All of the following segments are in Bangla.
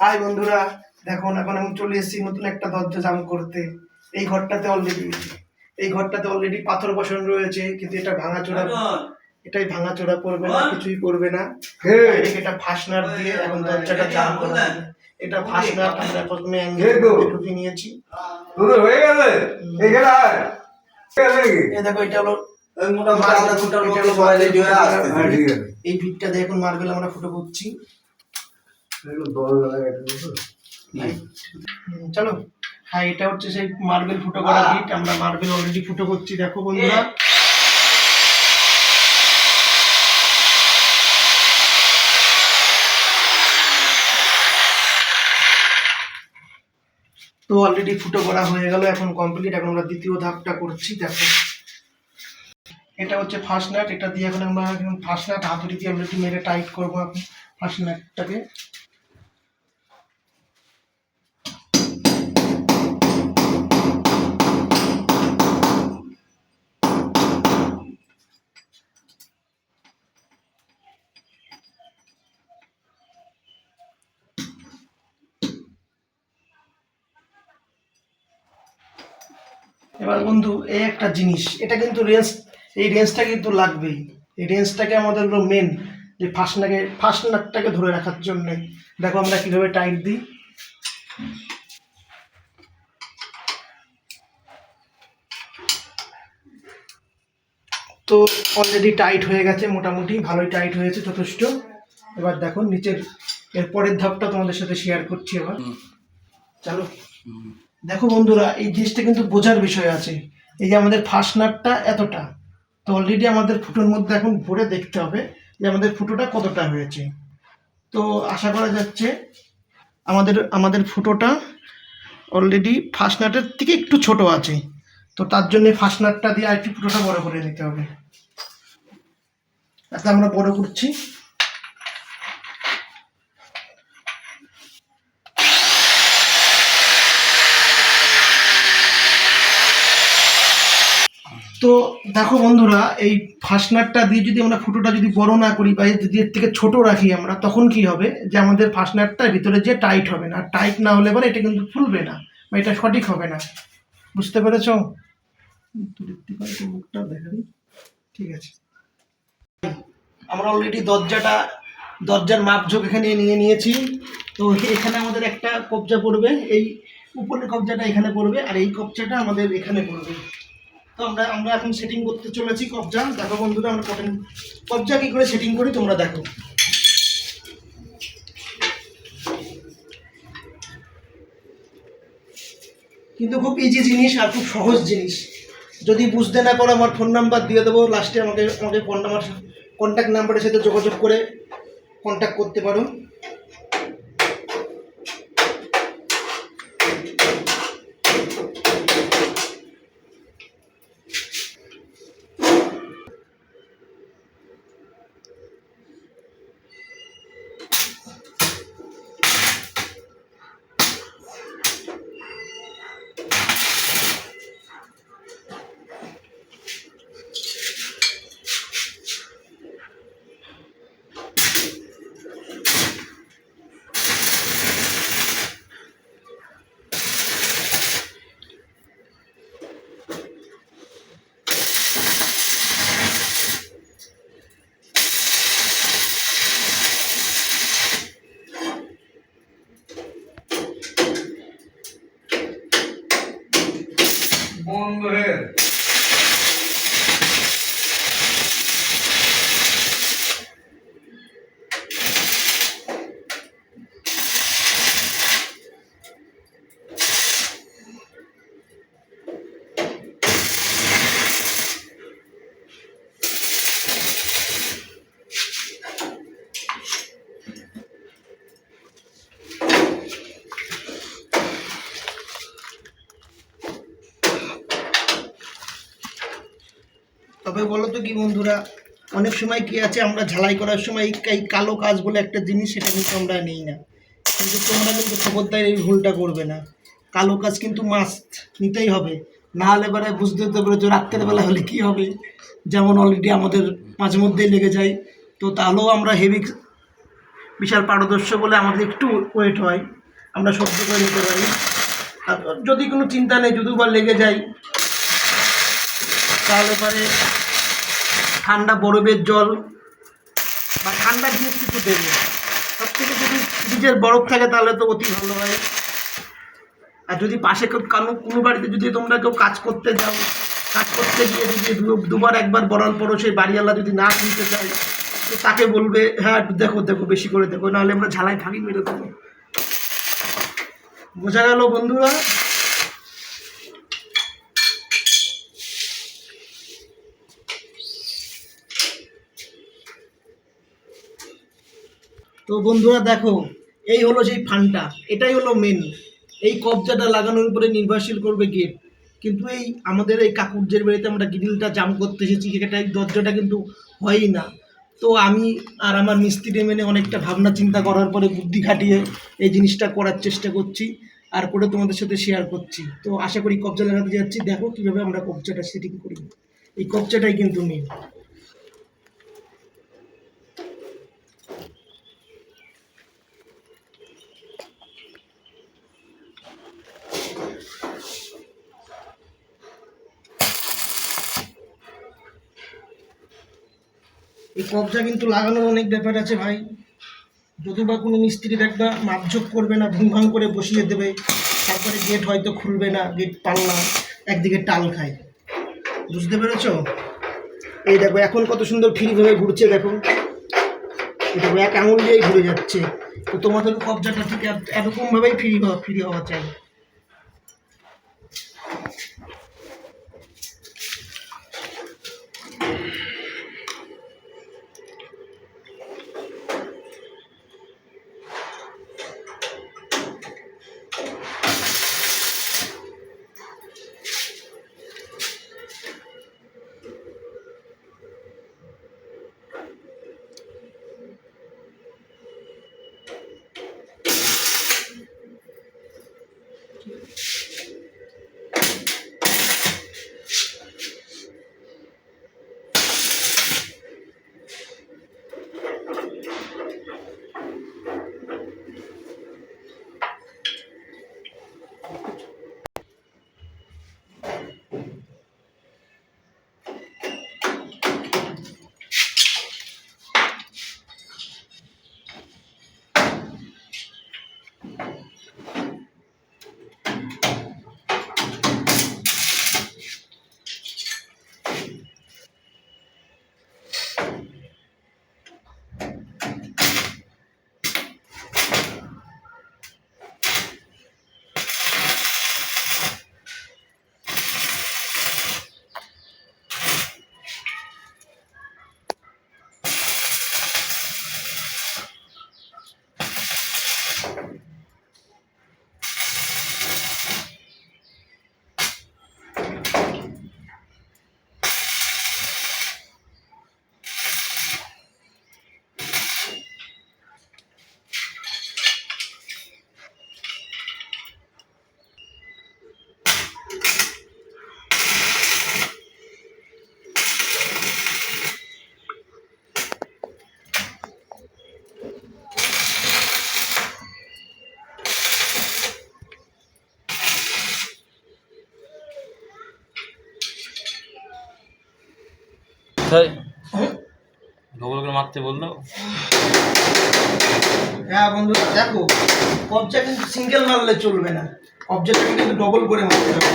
হাই বন্ধুরা দেখুন এখন আমি চলে এসেছি নতুন একটা দরজা জাম করতে। এই ঘরটাতে অলরেডি এই ঘরটাতে অলরেডি পাথর বসানো রয়েছে কিন্তু এটা ভাঙাচোরা এটাই ভাঙাচোরা পড়বে না কিছুই পড়বে না। এটা ফাস্টনার দিয়ে এখন দরজাটা জাম করা এটা ফাস্টনার আমরা প্রথমে কে গো? ঢুকিয়ে নিয়েছি। হয়ে গেছে! এখানে দেখো। এটা হলো এই ভিটটা দিয়ে এখন মার্বেল আমরা ফুটো করছি এগুলো দশ বেলা কেটে দেবো। হুম, চলো। হ্যাঁ এটা হচ্ছে সেই মার্বেল ফুটো করা ভিট আমরা মার্বেল অলরেডি ফুটো করছি দেখো বন্ধুরা। তো অলরেডি ফুটো করা হয়ে গেল এখন কমপ্লিট এখন আমরা দ্বিতীয় ধাপটা করছি দেখো। এটা হচ্ছে ফার্স্ট নাট এটা দিয়ে এখন আমরা ফার্স্ট নাট হাতুড়ি দিয়ে অলরেডি মেরে টাইট করব এখন ফার্স্ট নাটটাকে বন্ধু এই একটা জিনিস এটা কিন্তু রেঞ্জ এই রেঞ্জটা কিন্তু লাগবেই। এই রেঞ্জটাকে আমাদের হলো মেন যে ফার্স্ট নাকে ফার্স্ট নাটটাকে ধরে রাখার জন্যে। দেখো আমরা কীভাবে টাইট দিই। তো অলরেডি টাইট হয়ে গেছে মোটামুটি ভালোই টাইট হয়েছে যথেষ্ট। এবার দেখো নিচের এর পরের ধাপটা তোমাদের সাথে শেয়ার করছি এবার। চলো। দেখো বন্ধুরা, এই জিনিসটা কিন্তু বোঝার বিষয় আছে। এই যে আমাদের ফার্স্ট নাটটা এতটা। তো অলরেডি আমাদের ফুটোর মধ্যে এখন ভরে দেখতে হবে যে আমাদের ফুটোটা কতটা হয়েছে। তো আশা করা যাচ্ছে আমাদের আমাদের ফুটোটা অলরেডি ফার্স্ট নাটের থেকে একটু ছোট আছে। তো তার জন্য ফার্স্ট নাটটা দিয়ে আরেকটু ফুটোটা বড় করে নিতে হবে। আচ্ছা আমরা বড় করছি। তো দেখো বন্ধুরা, এই ফার্স্ট নাটটা দিয়ে যদি আমরা ফুটোটা যদি বড় না করি বা যদি এর থেকে ছোট রাখি আমরা, তখন কি হবে? যে আমাদের ফার্স্ট নাটটা ভিতরে যে টাইট হবে না টাইট না হলে পরে এটা কিন্তু ফুলবে না বা এটা সঠিক হবে না। বুঝতে পেরেছ? মুখটা দেখা ঠিক আছে। আমরা অলরেডি দরজাটা, দরজার মাপঝোঁক এখানে নিয়ে নিয়েছি। তো এখানে আমাদের একটা কবজা পড়বে, এই উপরের কবজাটা এখানে পড়বে, আর এই কবজাটা আমাদের এখানে পড়বে। তো আমরা আমরা এখন সেটিং করতে চলেছি কবজা। দেখো বন্ধুরা, আমরা কটেন কবজা কী করে সেটিং করি তোমরা দেখো। কিন্তু খুব ইজি জিনিস আর খুব সহজ জিনিস। যদি বুঝতে না পারো আমার ফোন নাম্বার দিয়ে দেবো লাস্টে আমাকে আমাকে ফোন নাম্বার কন্ট্যাক্ট নাম্বারের সাথে যোগাযোগ করে কন্ট্যাক্ট করতে পারো। বন্ধ কি বন্ধুরা, অনেক সময় কি আছে, আমরা ঝালাই করার সময় এই কালো কাজ বলে একটা জিনিস, সেটা কিন্তু আমরা নিই না। কিন্তু তোমরা কিন্তু খবরদার এই ভুলটা করবে না। কালো কাজ কিন্তু মাস্ট নিতেই হবে। না হলে পরে বুঝতে তো পারো যে রাত্রেবেলা হলে কি হবে? যেমন অলরেডি আমাদের মাঝে মধ্যেই লেগে যায়। তো তাহলেও আমরা হেভি বিশাল পারদর্শ বলে আমাদের একটু ওয়েট হয়। আমরা সহ্য করে নিতে পারি। আর যদি কোনো চিন্তা নেই, যদি বা লেগে যায়, তাহলে পরে ঠান্ডা বরফের জল বা ঠান্ডা জিনিস কিছু দেবে। সব থেকে যদি ফ্রিজের বরফ থাকে তাহলে তো অতি ভালো হয়। আর যদি পাশে কেউ কারও কোনো বাড়িতে যদি তোমরা কেউ কাজ করতে যাও, কাজ করতে গিয়ে যদি দুবার একবার বলার পরও সেই বাড়িওয়ালা যদি না কিনতে চায়, তো তাকে বলবে হ্যাঁ দেখো দেখো, বেশি করে দেখো, নাহলে আমরা ঝালাই ফাঁকি মেরে দেবো। বোঝা গেল বন্ধুরা? তো বন্ধুরা দেখো, এই হলো সেই ফানটা এটাই হলো মেন এই কবজাটা লাগানোর উপরে নির্ভরশীল করবে গেট কিন্তু এই আমাদের এই কাকুরজের বাড়িতে আমরা গ্রিলটা জাম করতে এসেছি, সেটা এই দরজাটা কিন্তু হয়ই না। তো আমি আর আমার মিস্ত্রি মেনে অনেকটা ভাবনা চিন্তা করার পরে বুদ্ধি খাটিয়ে এই জিনিসটা করার চেষ্টা করছি আর করে তোমাদের সাথে শেয়ার করছি। তো আশা করি কবজা লাগাতে যাচ্ছি। দেখো কীভাবে আমরা কবজাটা সেটিং করি। এই কবজাটাই কিন্তু মেন কবজা কিন্তু লাগানোর অনেক ব্যাপার আছে ভাই। যদি বা কোনো মিস্ত্রি দেখবা মাপঝোপ করবে না, ভুং ভাং করে বসিয়ে দেবে, তারপরে গেট হয়তো খুলবে না গেট পাল্লা একদিকে টাল খায়। বুঝতে পেরেছ? এই দেখো, এখন কত সুন্দর ফ্রিভাবে ঘুরছে, দেখো। দেখো, এক আঙুল দিয়েই ঘুরে যাচ্ছে। তো তোমাদের কবজাটা ঠিক এর- এরকমভাবেই ফ্রি হওয়া ফ্রি হওয়া চাই। ডবল করে মারতে বলল। হ্যাঁ বন্ধু দেখো কবজা কিন্তু সিঙ্গেল মারলে চলবে না। কবজাটাকে কিন্তু ডবল করে মারতে হবে।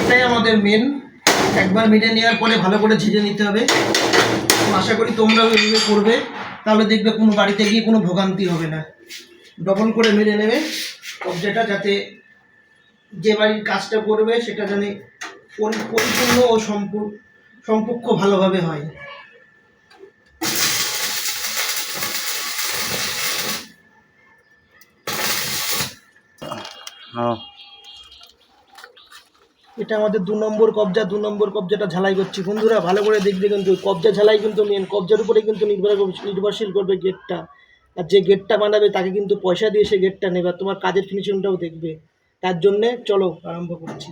এটাই আমাদের মেন একবার মেরে নেওয়ার পরে ভালো করে ঝেড়ে নিতে হবে। আশা করি তোমরাও এইভাবে করবে। তাহলে দেখবে কোনো বাড়িতে গিয়ে কোনো ভোগান্তি হবে না। ডবল করে মেরে নেবে কবজাটা যাতে যে বাড়ির কাজটা করবে সেটা যেন পরি- পরিপূর্ণ ও সম্পূর্ণ সম্পর্ক ভালোভাবে হয়। হ্যাঁ। এটা আমাদের দু নম্বর কবজা দু নম্বর কবজাটা ঝালাই করছি। বন্ধুরা ভালো করে দেখবে কিন্তু কবজা ঝালাই কিন্তু মেন কবজার উপরে কিন্তু নির্ভর করবে- নির্ভরশীল করবে গেটটা আর যে গেটটা বানাবে তাকে কিন্তু পয়সা দিয়ে সে গেটটা নেবে। তোমার কাজের ফিনিশিংটাও দেখবে। তার জন্যে চলো আরম্ভ করছি।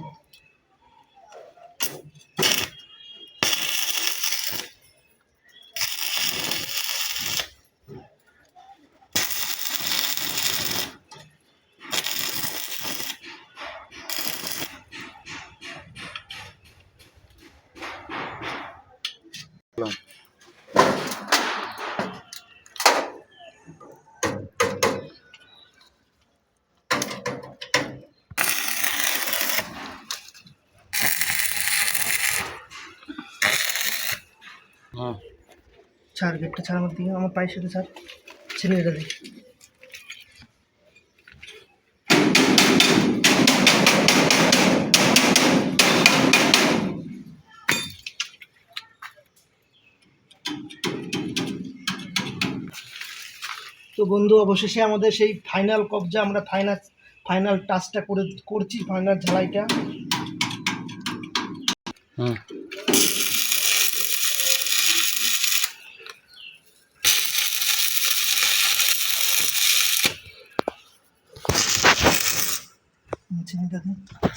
ছাড়, গেটটা ছাড় আমার দিকে, আমার পায়ের সাথে ছাড়। ছেলে এটা দিই তো বন্ধু, অবশেষে আমাদের সেই ফাইনাল কবজা আমরা ফাইনাল ফাইনাল টাচটা করে, করছি ফাইনাল ঝালাইটা। হুম চিনিটা দিই